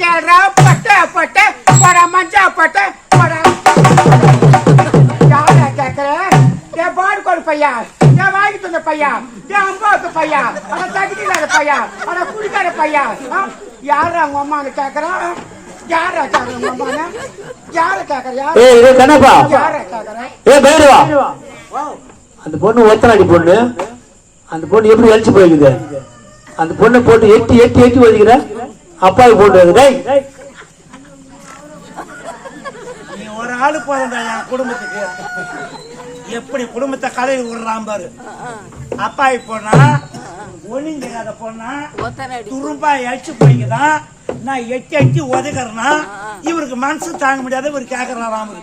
கேள்றா பட்ட பட்ட போட மஞ்சா பட்ட போட. யார கேக்குற? என் பாடுக்கு ஒரு பையா என் வாய்க்கு தந்த பையா என் அம்மாவுக்கு பையா அட தகுதி இல்லாத பையா அட குடிக்காத பையா? யாரா உங்க அம்மான்னு கேக்குறான் யாரா கேக்குற உங்க அம்மான்னு? யார கேக்குற? ஏ பைரவா அந்த பொண்ணு ஒத்தனாடி பொண்ணு. அந்த பொண்ணு எப்படி அழிச்சு போயிருக்குது அந்த பொண்ணை போட்டு எட்டி எட்டி எட்டி வச்சுக்கிற அப்பாவுக்கு போட்டு டேய். நீ ஒரு ஆளு போதும்டா என் குடும்பத்துக்கு. எப்படி குடும்பத்தை கலை விடுறான் பாரு. அப்பாவி போனா ஒளிஞ்சாத போனா ஒத்தனடி துரும்பா அழிச்சு போய்க்குதான். நான் எட்டி எட்டி உதகிறனா இவருக்கு மனசு தாங்க முடியாத இவர் கேக்குறாராம் இவரு.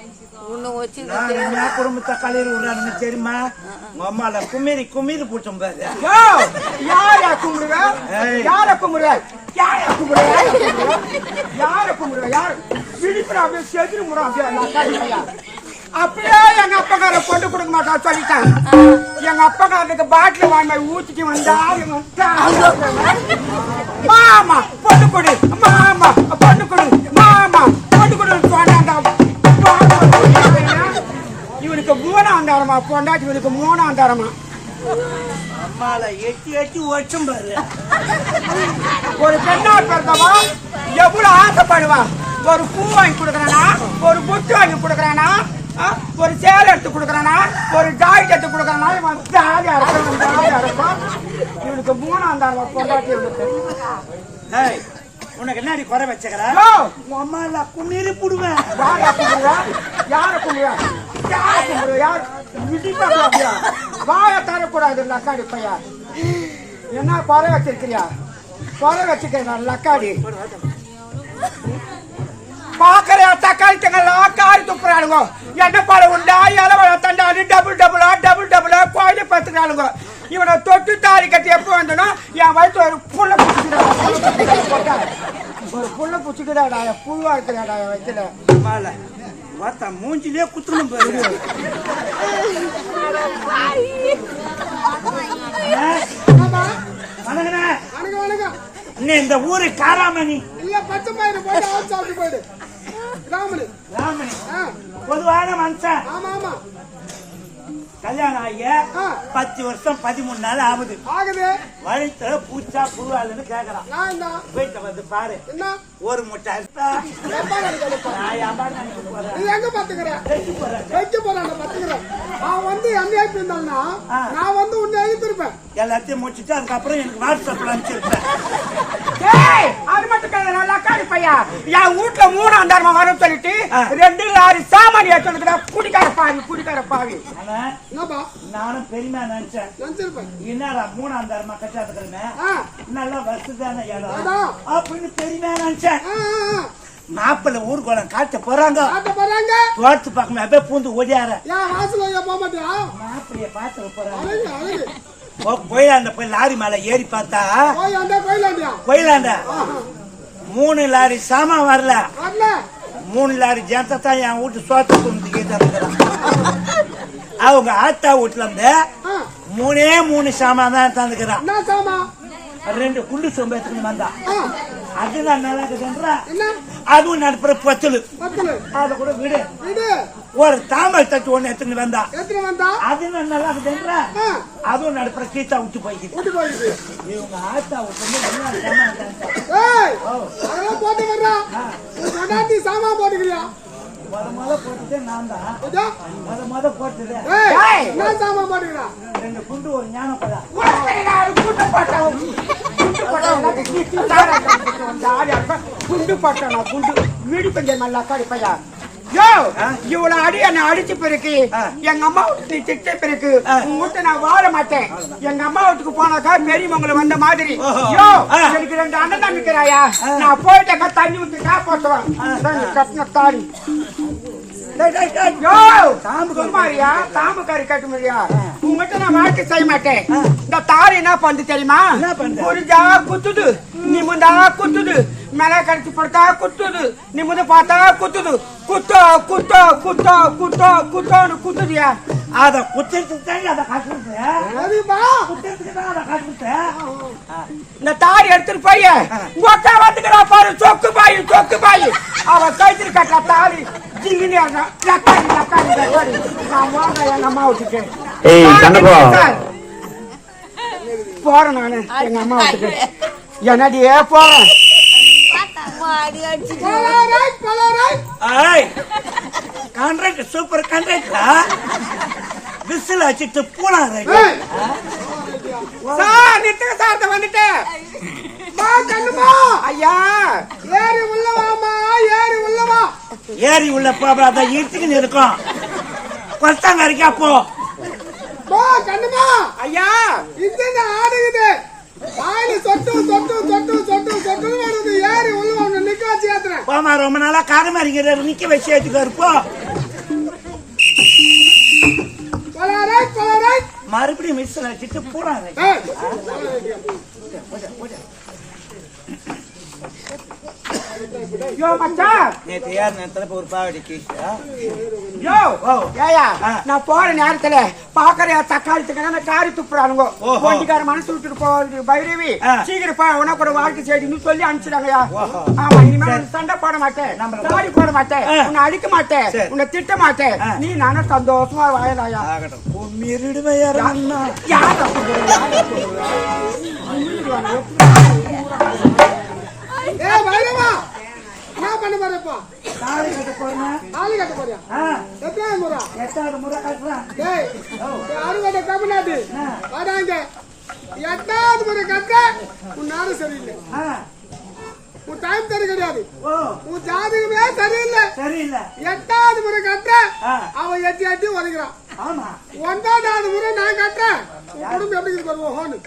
உன்னை வச்சு நான் என்ன குடும்பத்தை கலையில் விடுறாருன்னு தெரியுமா? உங்க அம்மால குமிரி குமிரி போட்டோம் பாரு யோ! யார கும்பிடுவ? ஏய். யார கும்பிடுவ? யார கும்பிடுவ? யார கும்பிடுவ? யார? விழிப்புற அப்படியே செதுரு முறை அப்படியே. அப்படியே எங்க அப்பக்கார பொண்ணு கொடுக்க மாட்டான் சொல்லிட்டேன். எங்க அப்பக்காரனுக்கு பாட்டில் வாங்கி ஊத்திட்டு வந்தா. மாமா பொண்ணு கொடு மாமா மூணாந்தாரமா பொண்டாட்டி இவனுக்கு மூணாந்தாரமா அம்மால எட்டி எட்டி பாரு. ஒரு பெண்ணா பிறந்தவா எவ்வளவு ஆசைப்படுவா? ஒரு பூ வாங்கி கொடுக்கறானா ஒரு புட்டு வாங்கி கொடுக்கறானா? ஒரு சேலை எடுத்து கொடுக்கறானா ஒரு ஜாக்கெட் எடுத்து கொடுக்கறானா இவன் ஜாலியா இவன் ஜாலியா இருப்பான் இவனுக்கு மூணாம் தாரம் கொண்டாட்டி இவனுக்கு உனக்கு என்னடி குறை வச்சுக்கிற? உன் அம்மால குமிரி புடுவேன். யாரை கும்பிடுவா யாரை கும்பிடுவா யாரை கும்பிடுவா யார்? விடிப்பாங்க அப்படியா வாய தரக்கூடாது லக்காடி பையா என்ன குறை வச்சிருக்கிறியா? குறை வச்சுக்கிறேன் லக்காடி. பாக்குற தக்காளி தங்கெல்லாம் காரி துப்புறாளுங்க. என்ன பாட உண்டா இலவழ தண்டாடி டபுள் டபுளா டபுள் டபுளா கோயில பத்துக்கிறாளுங்க இவனை தொட்டு தாரி கட்டி எப்போ வந்தனோ என் வயிற்று ஒரு புள்ள புடிச்சுக்கிறா ஒரு புள்ள புடிச்சுக்கிறாடா புழுவா இருக்கிறாடா என் வயிற்றுல வாத்தா மூஞ்சிலே குத்தணும் பாரு இந்த ஊரு காராமணி. இல்ல பச்சை பயிறு ஆள் சாப்பிட்டு போயிடு. ராமனு. ராமணி ஆ, பொதுவான மனுஷன். ஆமா ஆமா. கல்யாணம் ஆகிய. பத்து வருஷம் பதிமூணு நாள் ஆகுது. ஆகுது. வழித்துல பூச்சா புழுவாளுன்னு கேக்குறான். நான் என்ன? வீட்டை வந்து பாரு. என்ன? ஒரு முட்டை? நான் எங்க பாத்துக்கிறேன். அவன் வந்து இருந்தான்னா ஆ. நான் வந்து உன்னை எழுப்பிருப்பேன் எல்லாத்தையும் முடிச்சுட்டு அதுக்கப்புறம் எனக்கு வாட்ஸ்அப்ல அனுப்பிச்சிருப்பேன் ஏய், அது மட்டும் கிடையாது, நல்லா காடி பையா. என் வீட்டுல மூணாம் தர்மம் வரும் சொல்லிட்டு. ரெண்டு லாரி சாமான் ஏற்றுறதுக்கு குடிக்கார பாவி குடிக்கார பாவி. நானும் பெருமையா நினைச்சேன். என்னடா மூணாம் தரமா கட்டாத்துக்கிறமே ஆ, நல்லா வசதியான இடம். அப்படின்னு பெருமையா நினைச்சேன். மாப்பிள்ளை ஊர்கோலம் காட்ட போறாங்க. தோட்டத்து பக்கமே அப்படியே பூந்து ஓடியார. மாப்பிள்ளைய பார்த்து போறாங்க. கோயிலாண்ட போய் லாரி மேல ஏறி பார்த்தா போய் அந்த கோயிலாண்டியா? கோயிலாண்ட. மூணு லாரி சாமான் வரல. மூணு லாரி ஜனத்தை தான் என் வீட்டு சோத்த கும்பிட்டு அவங்க ஆத்தா வீட்டுல இருந்து மூணே மூணு சாமான் தான் தந்துக்கிறான் ரெண்டு குண்டு சொம்பு எடுத்துன்னு வந்தா ஆ, அதுதான் நல்லா இருக்குதுன்றா அதுவும் நடுப்புற பத்தல. அதை கூட விடு. விடு. ஒரு தாமல் தட்டு ஒண்ணு எடுத்துன்னு வந்தா. அது நல்லா இருக்குதுன்றா அதுவும் நடுப்புற கீத்தா விட்டு போய்க்குது. இவங்க ஆத்தா விட்டு சாமா போட்டுக்கிறியா? முத முத போட்டுட்டே நான் தான். முத முத சாமா போட்டுக்கிறா ரெண்டு குண்டு ஒரு ஞானம் பதா குண்டு பட்டம் குண்டு பட்டம் குண்டு பட்டம் குண்டு. வீடு கொஞ்சம் நல்லா கடிப்பையா யோ இவ்வளவு அடி என்ன அடிச்ச பிறகு. எங்க அம்மா வீட்டுக்கு நீ திட்ட பிறகு நான் வாழ மாட்டேன். எங்க அம்மா வீட்டுக்கு போனாக்கா பெரியவங்களை வந்த மாதிரி. யோ. எனக்கு ரெண்டு அண்ணன் தான் நிக்கிறாயா? நான் போயிட்டேங்க தண்ணி ஊத்தி காப்பாத்துவேன் கட்டின தாடி. உங்ககிட்ட நான் வாழ்க்கை செய்ய மாட்டேன். இந்த தாரி என்ன பண்ணுது தெரியுமா? புரிஞ்சா குத்துது. நிமிந்தா குத்துது. மேல கடிச்சு படுத்தா குத்துது. நிமிந்து பார்த்தா குத்துது. குத்தோ குத்தோ குத்தோ குத்தோ குத்தோன்னு குத்துதியா. அத குத்துறதுக்கு தான் அதை கட்டுறது சரிப்பா குத்துறதுக்கு தான் அதை கட்டுறது இந்த தாரி எடுத்துட்டு போய் ஒக்கா வந்துக்கிறா பாரு. சொக்கு பாய் பத்து பாய். அவ கைத்திரி ஏய், கண்ணப்பா. போறேன் நானு எங்க அம்மா விட்டுக்கு. என்னடியே போறேன். கான்ட்ராக்ட் சூப்பர் கான்ட்ராக்டா விசில் அடிச்சிட்டு போலாம். சார் நிறுத்துங்க சார் இதோ வந்துட்டேன் ஐயா. ஏறி உள்ள வாமா ஏறி உள்ள வா. ஏறி உள்ள போகாத இழுத்துக்கின்னு இருக்கும். கொஸ்தாங்க இருக்கா போ கண்ணுமா. ஐயா. ரொம்ப நாளா காரமா இருக்கிறாரு நிக்க வச்சு ஏத்துக்காரு போ மறுபடியும் மிஸ் வச்சுட்டு போறாங்க. யோ மச்சான்! நேற்று யார் நேரத்துல ஒரு பாவடி கேட்டா யோ ஓ. ஏயா ஆ. நான் போற நேரத்துல பாக்குற தக்காளி தக்காளி காரி துப்புறானுங்க. வண்டிக்கார மனசு விட்டுட்டு போகுது பைரவி. சீக்கிரம் போ உன கூட வாழ்க்கை சொல்லி அனுப்பிச்சிடாங்கயா. ஆமா சண்டை போட மாட்டேன். தாடி போட மாட்டேன். உன்னை அடிக்க மாட்டேன். சரி. உன்னை திட்ட மாட்டேன். நீ நானும் சந்தோஷமா உம்மிருடுவே யாரண்ணா யார் ஏ பைரவா! பண்ண போறப்பா தாலி கட்ட போறேன் ஆளு கட்ட போறியா? எத்தனை முறை? எட்டாவது முறை கட்டுறேன். டேய் அறுவடை கபநாடு வராங்க எட்டாவது முறை கட்ட உன் நாடு சரியில்லை. உன் டைம் சரி கிடையாது. உன் ஜாதகமே சரியில்லை. சரியில்லை. எட்டாவது முறை கட்ட. அவன் எட்டி எட்டி உதைக்கிறான். ஆமா. ஒன்பதாவது முறை நான் கட்டேன் உன் குடும்பம் எப்படி இருக்கு பாருங்க ஹோனு.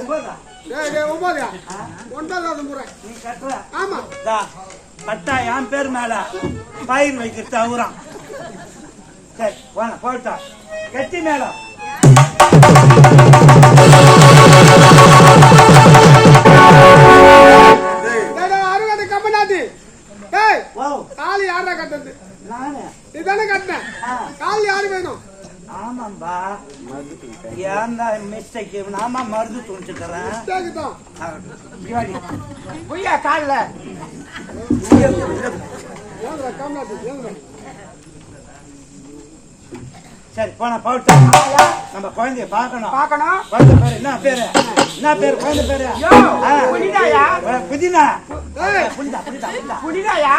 ஒன்பதா ஒன்பதா ஒன்பதாவது முறை. ஆமா. பட்டா என் பேர் மேல. பயிர் வைக்கிறது அவரான் சரி போட்டா கட்டி மேல. ஆமாம்பா. ஏன்டா மிஸ்டேக் நாம மருந்து துணிச்சுக்கிறேன் புய்யா காலில்? சரி போன போட்டா நம்ம குழந்தைய பார்க்கணும். பார்க்கணும். குழந்தை பேரு என்ன பேரு? என்ன பேரு குழந்தை பேரு? யோ ஆ. புனிதாயா உனக்கு புதினா. புரிதா புரிதா புனிதாயா